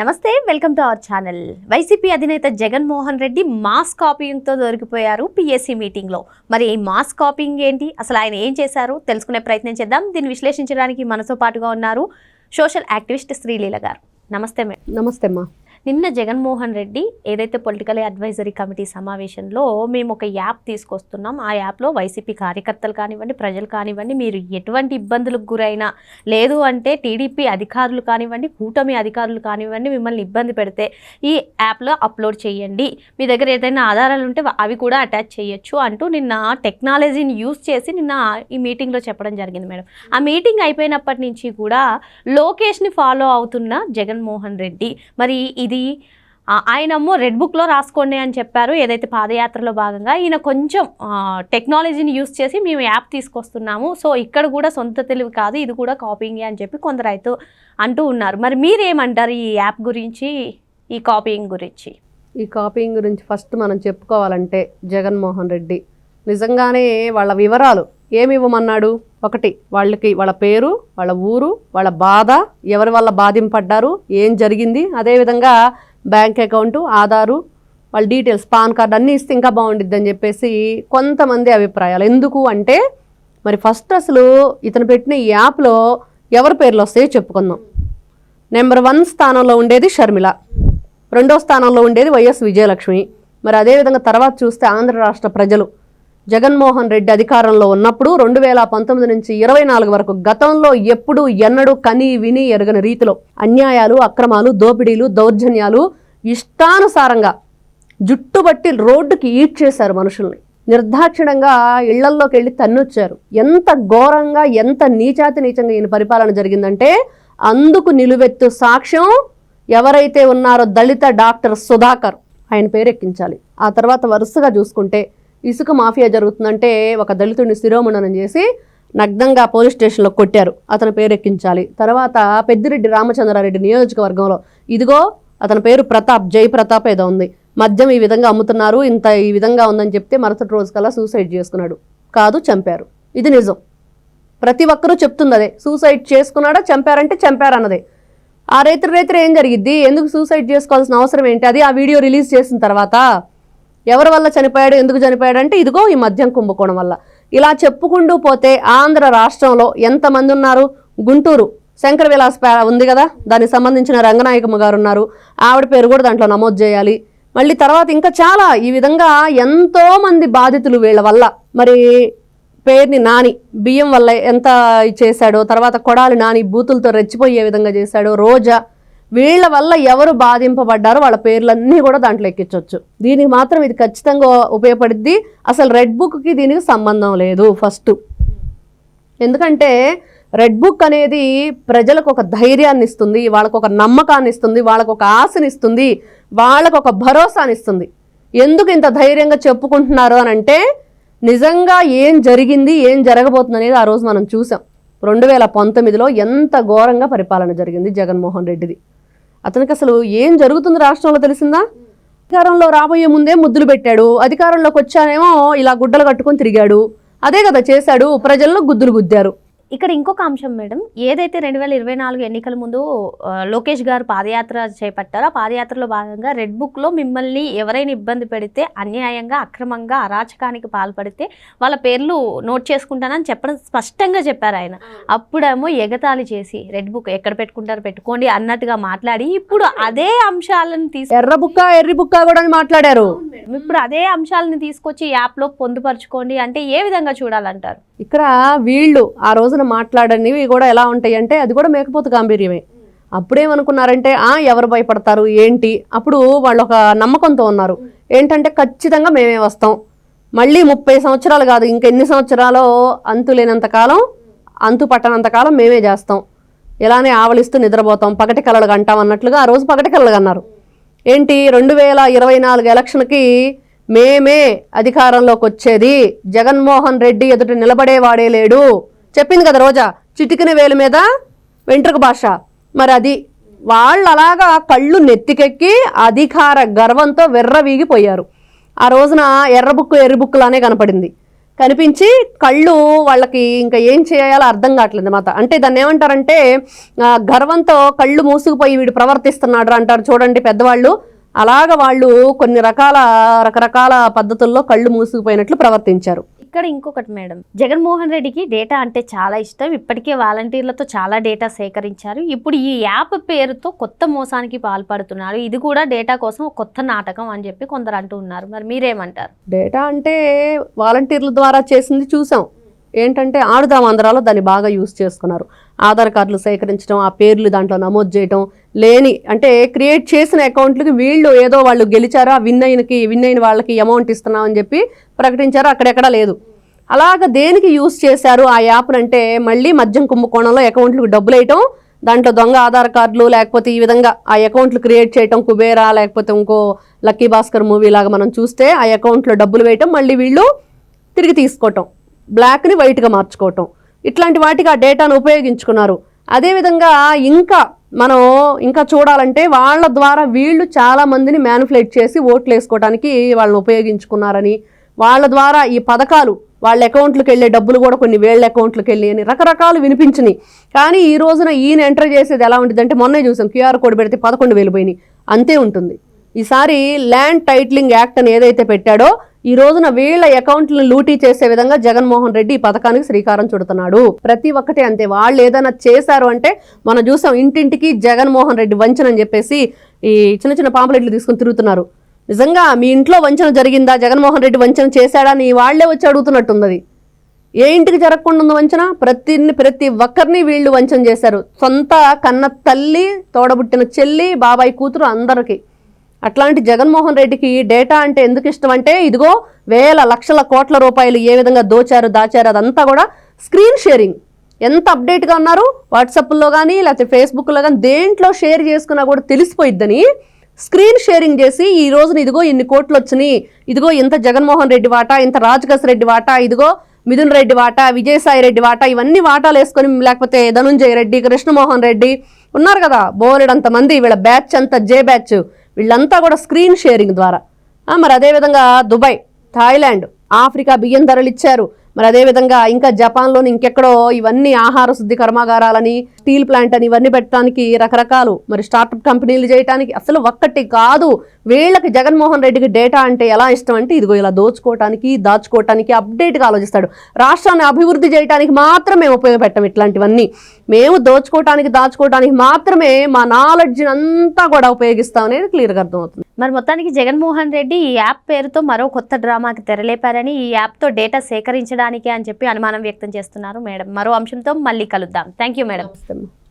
నమస్తే welcome to our channel. YCP అధినేత Jaganmohan Reddy mass కాపీయింగ్తో దొరికిపోయారు పిఎస్సి మీటింగ్లో. మరి ఈ మాస్ కాపీయింగ్ ఏంటి? అసలు ఆయన ఏం చేశారు? తెలుసుకునే ప్రయత్నం చేద్దాం. దీన్ని విశ్లేషించడానికి మనతో పాటుగా ఉన్నారు సోషల్ యాక్టివిస్ట్ శ్రీలీల గారు. నమస్తే మేడం. నమస్తే అమ్మా. నిన్న జగన్మోహన్ రెడ్డి ఏదైతే పొలిటికల్ అడ్వైజరీ కమిటీ సమావేశంలో మేము ఒక యాప్ తీసుకొస్తున్నాం. ఆ యాప్లో వైసీపీ కార్యకర్తలు కానివ్వండి ప్రజలు కానివ్వండి మీరు ఎటువంటి ఇబ్బందులకు గురైనా లేదు అంటే టీడీపీ అధికారులు కానివ్వండి కూటమి అధికారులు కానివ్వండి మిమ్మల్ని ఇబ్బంది పెడితే ఈ యాప్లో అప్లోడ్ చేయండి. మీ దగ్గర ఏదైనా ఆధారాలు ఉంటే అవి కూడా అటాచ్ చేయొచ్చు అంటూ నిన్న టెక్నాలజీని యూస్ చేసి నిన్న ఈ మీటింగ్లో చెప్పడం జరిగింది మేడం. ఆ మీటింగ్ అయిపోయినప్పటి నుంచి కూడా లోకేష్ని ఫాలో అవుతున్న జగన్మోహన్ రెడ్డి మరి ఇది ఆ, ఆయనమ్మో రెడ్ బుక్లో రాసుకోండి అని చెప్పారు. ఏదైతే పాదయాత్రలో భాగంగా ఈయన కొంచెం టెక్నాలజీని యూస్ చేసి మేము యాప్ తీసుకొస్తున్నాము. సో ఇక్కడ కూడా సొంత తెలివి కాదు ఇది కూడా కాపీయింగే అని చెప్పి కొందరు అయితే అంటూ ఉన్నారు. మరి మీరేమంటారు ఈ యాప్ గురించి ఈ కాపీయింగ్ గురించి? ఈ కాపీయింగ్ గురించి ఫస్ట్ మనం చెప్పుకోవాలంటే జగన్మోహన్ రెడ్డి. నిజంగానే వాళ్ళ వివరాలు ఏమి ఇవ్వమన్నాడు ఒకటి వాళ్ళకి వాళ్ళ పేరు వాళ్ళ ఊరు వాళ్ళ బాధ ఎవరి వల్ల బాధింపడ్డారు ఏం జరిగింది? అదేవిధంగా బ్యాంక్ అకౌంటు ఆధారు వాళ్ళ డీటెయిల్స్ పాన్ కార్డ్ అన్నీ ఇస్తే ఇంకా బాగుండిద్ది అని చెప్పేసి కొంతమంది అభిప్రాయాలు. ఎందుకు అంటే మరి ఫస్ట్ అసలు ఇతను పెట్టిన ఈ యాప్లో ఎవరి పేర్లు వస్తాయో చెప్పుకుందాం. నెంబర్ వన్ స్థానంలో ఉండేది షర్మిల. రెండో స్థానంలో ఉండేది వైఎస్ విజయలక్ష్మి. మరి అదేవిధంగా తర్వాత చూస్తే ఆంధ్ర రాష్ట్ర ప్రజలు. జగన్మోహన్ రెడ్డి అధికారంలో ఉన్నప్పుడు రెండు వేల పంతొమ్మిది నుంచి ఇరవై నాలుగు వరకు గతంలో ఎప్పుడు ఎన్నడూ కని విని ఎరగని రీతిలో అన్యాయాలు అక్రమాలు దోపిడీలు దౌర్జన్యాలు ఇష్టానుసారంగా జుట్టుబట్టి రోడ్డుకి ఈడ్చేశారు మనుషుల్ని. నిర్దాక్షిణంగా ఇళ్ళల్లోకి వెళ్ళి తన్నొచ్చారు. ఎంత ఘోరంగా ఎంత నీచాతి నీచంగా ఈయన పరిపాలన జరిగిందంటే అందుకు నిలువెత్తు సాక్ష్యం ఎవరైతే ఉన్నారో దళిత డాక్టర్ సుధాకర్. ఆయన పేరెక్కించాలి. ఆ తర్వాత వరుసగా చూసుకుంటే ఇసుక మాఫియా జరుగుతుందంటే ఒక దళితుడిని శిరోమణనం చేసి నగ్నంగా పోలీస్ స్టేషన్లో కొట్టారు. అతని పేరు ఎక్కించాలి. తర్వాత పెద్దిరెడ్డి రామచంద్రారెడ్డి నియోజకవర్గంలో ఇదిగో అతని పేరు ప్రతాప్ జై ప్రతాప్ ఏదో ఉంది. మద్యం ఈ విధంగా అమ్ముతున్నారు ఇంత ఈ విధంగా ఉందని చెప్తే మరుసటి రోజు కల్లా సూసైడ్ చేసుకున్నాడు. కాదు చంపారు. ఇది నిజం. ప్రతి ఒక్కరూ చెప్తుంది అదే. సూసైడ్ చేసుకున్నాడా చంపారంటే చంపారన్నదే. ఆ రైతు రైతులు ఏం జరిగిద్ది? ఎందుకు సూసైడ్ చేసుకోవాల్సిన అవసరం ఏంటి? అది ఆ వీడియో రిలీజ్ చేసిన తర్వాత ఎవరి వల్ల చనిపోయాడు ఎందుకు చనిపోయాడు అంటే ఇదిగో ఈ మద్యం కుంభకోణం వల్ల. ఇలా చెప్పుకుంటూ పోతే ఆంధ్ర రాష్ట్రంలో ఎంతమంది ఉన్నారు? గుంటూరు. శంకర విలాస్ ఉంది కదా? దానికి సంబంధించిన రంగనాయకమ్మ గారు ఉన్నారు. ఆవిడ పేరు కూడా దాంట్లో నమోదు చేయాలి. మళ్ళీ తర్వాత ఇంకా చాలా ఈ విధంగా ఎంతోమంది బాధితులు వీళ్ళ వల్ల. మరి పేరుని నాని బియ్యం వల్ల ఎంత చేశాడో తర్వాత కొడాలి నాని బూతులతో రెచ్చిపోయే విధంగా చేశాడో రోజా వీళ్ళ వల్ల ఎవరు బాధింపబడ్డారో వాళ్ళ పేర్లన్నీ కూడా దాంట్లో ఎక్కించవచ్చు దీనికి మాత్రం ఇది ఖచ్చితంగా ఉపయోగపడుద్ది. అసలు రెడ్ బుక్కి దీనికి సంబంధం లేదు ఫస్ట్. ఎందుకంటే రెడ్ బుక్ అనేది ప్రజలకు ఒక ధైర్యాన్ని ఇస్తుంది వాళ్ళకు ఒక నమ్మకాన్ని ఇస్తుంది వాళ్ళకు ఒక ఆశని ఇస్తుంది వాళ్ళకు ఒక భరోసాని ఇస్తుంది. ఎందుకు ఇంత ధైర్యంగా చెప్పుకుంటున్నారు అని అంటే నిజంగా ఏం జరిగింది ఏం జరగబోతుంది అనేది ఆ రోజు మనం చూసాం. రెండు వేల పంతొమ్మిదిలో ఎంత ఘోరంగా పరిపాలన జరిగింది జగన్మోహన్ రెడ్డిది. అతనికి అసలు ఏం జరుగుతుంది రాష్ట్రంలో తెలిసిందా? అధికారంలో రాబోయే ముందే ముద్దులు పెట్టాడు. అధికారంలోకి వచ్చానేమో ఇలా గుడ్డలు కట్టుకొని తిరిగాడు. అదే కదా చేశాడు. ప్రజల్లో గుద్దులు గుద్దారు. ఇక్కడ ఇంకొక అంశం మేడం. ఏదైతే రెండు వేల ఇరవై నాలుగు ఎన్నికల ముందు లోకేష్ గారు పాదయాత్ర చేపట్టారో ఆ పాదయాత్రలో భాగంగా రెడ్ బుక్లో మిమ్మల్ని ఎవరైనా ఇబ్బంది పెడితే అన్యాయంగా అక్రమంగా అరాచకానికి పాల్పడితే వాళ్ళ పేర్లు నోట్ చేసుకుంటానని చెప్పడం స్పష్టంగా చెప్పారు ఆయన. అప్పుడేమో ఎగతాళి చేసి రెడ్ బుక్ ఎక్కడ పెట్టుకుంటారో పెట్టుకోండి అన్నట్టుగా మాట్లాడి ఇప్పుడు అదే అంశాలను తీసు ఎర్ర బుక్క ఎర్రి బుక్క కూడా అని మాట్లాడారు ఇప్పుడు అదే అంశాలను తీసుకొచ్చి యాప్లో పొందుపరచుకోండి అంటే ఏ విధంగా చూడాలంటారు? ఇక్కడ వీళ్ళు ఆ రోజున మాట్లాడనివి కూడా ఎలా ఉంటాయి అంటే అది కూడా మేకపోతు గాంభీర్యమే. అప్పుడేమనుకున్నారంటే ఆ ఎవరు భయపడతారు? ఏంటి? అప్పుడు వాళ్ళు ఒక నమ్మకంతో ఉన్నారు. ఏంటంటే ఖచ్చితంగా మేమే వస్తాం. మళ్ళీ ముప్పై సంవత్సరాలు కాదు ఇంకెన్ని సంవత్సరాలో అంతు లేనంత కాలం అంతు పట్టనంత కాలం మేమే చేస్తాం. ఇలానే ఆవలిస్తూ నిద్రపోతాం పగటి కలలు అంటాం అన్నట్లుగా ఆ రోజు పగటి కలలు అన్నారు. ఏంటి? రెండు వేల ఇరవై నాలుగు ఎలక్షన్కి మేమే అధికారంలోకి వచ్చేది జగన్మోహన్ రెడ్డి ఎదుట నిలబడేవాడే లేడు. చెప్పింది కదా రోజా చిటికిన వేలు మీద వెంట్రుక భాష. మరి అది వాళ్ళు అలాగా కళ్ళు నెత్తికెక్కి అధికార గర్వంతో వెర్రవీగిపోయారు. ఆ రోజున ఎర్ర బుక్కు ఎర్రి బుక్కులానే కనపడింది. కనిపించి కళ్ళు వాళ్ళకి ఇంకా ఏం చేయాలో అర్థం కావట్లేదు అనమాట అంటే దాన్ని ఏమంటారంటే గర్వంతో కళ్ళు మూసుకుపోయి వీడు ప్రవర్తిస్తున్నాడు అంటారు చూడండి పెద్దవాళ్ళు. అలాగ వాళ్ళు కొన్ని రకాల రకరకాల పద్ధతుల్లో కళ్ళు మూసుకుపోయినట్లు ప్రవర్తించారు. ఇక్కడ ఇంకొకటి మేడం. జగన్మోహన్ రెడ్డికి డేటా అంటే చాలా ఇష్టం. ఇప్పటికే వాలంటీర్లతో చాలా డేటా సేకరించారు. ఇప్పుడు ఈ యాప్ పేరుతో కొత్త మోసానికి పాల్పడుతున్నారు. ఇది కూడా డేటా కోసం కొత్త నాటకం అని చెప్పి కొందరు అంటూ ఉన్నారు. మరి మీరేమంటారు? డేటా అంటే వాలంటీర్ల ద్వారా చేసింది చూసాం. ఏంటంటే ఆడుదాం ఆంధ్రాలో దాన్ని బాగా యూజ్ చేసుకున్నారు. ఆధార్ కార్డులు సేకరించడం ఆ పేర్లు దాంట్లో నమోదు చేయడం లేని అంటే క్రియేట్ చేసిన అకౌంట్లకి వీళ్ళు ఏదో వాళ్ళు గెలిచారు ఆ విన్ అయినకి విన్ అయిన వాళ్ళకి అమౌంట్ ఇస్తున్నామని చెప్పి ప్రకటించారు అక్కడెక్కడ లేదు. అలాగ దేనికి యూస్ చేశారు ఆ యాప్ను అంటే మళ్ళీ మద్యం కుంభకోణంలో అకౌంట్లకు డబ్బులు వేయటం దాంట్లో దొంగ ఆధార్ కార్డులు లేకపోతే ఈ విధంగా ఆ అకౌంట్లు క్రియేట్ చేయటం కుబేరా లేకపోతే ఇంకో లక్కీ భాస్కర్ మూవీ లాగా మనం చూస్తే ఆ అకౌంట్లో డబ్బులు వేయటం మళ్ళీ వీళ్ళు తిరిగి తీసుకోవటం బ్లాక్ని వైట్గా మార్చుకోవటం. ఇట్లాంటి వాటికి ఆ డేటాను ఉపయోగించుకున్నారు. అదేవిధంగా ఇంకా మనం ఇంకా చూడాలంటే వాళ్ళ ద్వారా వీళ్ళు చాలా మందిని మ్యానుపులేట్ చేసి ఓట్లు వేసుకోవడానికి వాళ్ళని ఉపయోగించుకున్నారని వాళ్ళ ద్వారా ఈ పథకాలు వాళ్ళ అకౌంట్లకు వెళ్ళే డబ్బులు కూడా కొన్ని వేళ్ళ అకౌంట్లకు వెళ్ళి అని రకరకాలు వినిపించినాయి. కానీ ఈ రోజున ఈయన ఎంటర్ చేసేది ఎలా ఉంటుంది అంటే మొన్నే చూసాం క్యూఆర్ కోడ్ పెడితే పదకొండు వేలు పోయినాయి. అంతే ఉంటుంది. ఈసారి ల్యాండ్ టైటిలింగ్ యాక్ట్ అని ఏదైతే పెట్టాడో ఈ రోజున వీళ్ళ అకౌంట్లను లూటీ చేసే విధంగా జగన్మోహన్ రెడ్డి ఈ పథకానికి శ్రీకారం చుడుతున్నాడు. ప్రతి ఒక్కటి అంతే. వాళ్ళు ఏదైనా చేశారు అంటే మనం చూసాం ఇంటింటికి జగన్మోహన్ రెడ్డి వంచన అని చెప్పేసి ఈ చిన్న చిన్న పాంప్లెట్లు తీసుకుని తిరుగుతున్నారు. నిజంగా మీ ఇంట్లో వంచన జరిగిందా? జగన్మోహన్ రెడ్డి వంచన చేశాడా? అని వాళ్ళే వచ్చి అడుగుతున్నట్టుంది ఏ ఇంటికి జరగకుండా ఉంది వంచన? ప్రతి ప్రతి ఒక్కరిని వీళ్ళు వంచన చేశారు. సొంత కన్న తల్లి తోడబుట్టిన చెల్లి బాబాయ్ కూతురు అందరికీ. అట్లాంటి జగన్మోహన్ రెడ్డికి డేటా అంటే ఎందుకు ఇష్టం అంటే ఇదిగో వేల లక్షల కోట్ల రూపాయలు ఏ విధంగా దోచారు దాచారు అదంతా కూడా స్క్రీన్ షేరింగ్. ఎంత అప్డేట్గా ఉన్నారు? వాట్సాప్లో కానీ లేకపోతే ఫేస్బుక్లో కానీ దేంట్లో షేర్ చేసుకున్నా కూడా తెలిసిపోయిద్దని స్క్రీన్ షేరింగ్ చేసి ఈ రోజున ఇదిగో ఇన్ని కోట్లు వచ్చినాయి ఇదిగో ఇంత జగన్మోహన్ రెడ్డి వాటా ఇంత రాజకేశ్ రెడ్డి వాటా ఇదిగో మిథున్ రెడ్డి వాటా విజయసాయి రెడ్డి వాటా ఇవన్నీ వాటాలు వేసుకొని లేకపోతే ధనుంజయ రెడ్డి కృష్ణమోహన్ రెడ్డి ఉన్నారు కదా బోలెడంత మంది వీళ్ళ బ్యాచ్ అంతా జే బ్యాచ్. వీళ్ళంతా కూడా స్క్రీన్ షేరింగ్ ద్వారా. మరి అదేవిధంగా దుబాయ్ థాయిలాండ్ ఆఫ్రికా బియ్యం ధరలు ఇచ్చారు. మరి అదేవిధంగా ఇంకా జపాన్లోని ఇంకెక్కడో ఇవన్నీ ఆహార శుద్ధి కర్మాగారాలని స్టీల్ ప్లాంట్ అని ఇవన్నీ పెట్టడానికి రకరకాలు. మరి స్టార్టప్ కంపెనీలు చేయడానికి అసలు ఒక్కటి కాదు. వీళ్ళకి జగన్మోహన్ రెడ్డికి డేటా అంటే ఎలా ఇష్టం అంటే ఇదిగో ఇలా దోచుకోవటానికి దాచుకోవటానికి అప్డేట్గా ఆలోచిస్తాడు. రాష్ట్రాన్ని అభివృద్ధి చేయడానికి మాత్రమే ఉపయోగపెట్టాం ఇట్లాంటివన్నీ. మేము దోచుకోవటానికి దాచుకోవటానికి మాత్రమే మా నాలెడ్జ్ని అంతా కూడా ఉపయోగిస్తాం అనేది క్లియర్గా అర్థమవుతుంది. మరి మొత్తానికి జగన్మోహన్ రెడ్డి ఈ యాప్ పేరుతో మరో కొత్త డ్రామాకి తెరలేపారని ఈ యాప్తో డేటా సేకరించడానికి అని చెప్పి అనుమానం వ్యక్తం చేస్తున్నారు మేడం. మరో అంశంతో మళ్ళీ కలుద్దాం. థ్యాంక్ యూ మేడం నమస్తే అమ్మా.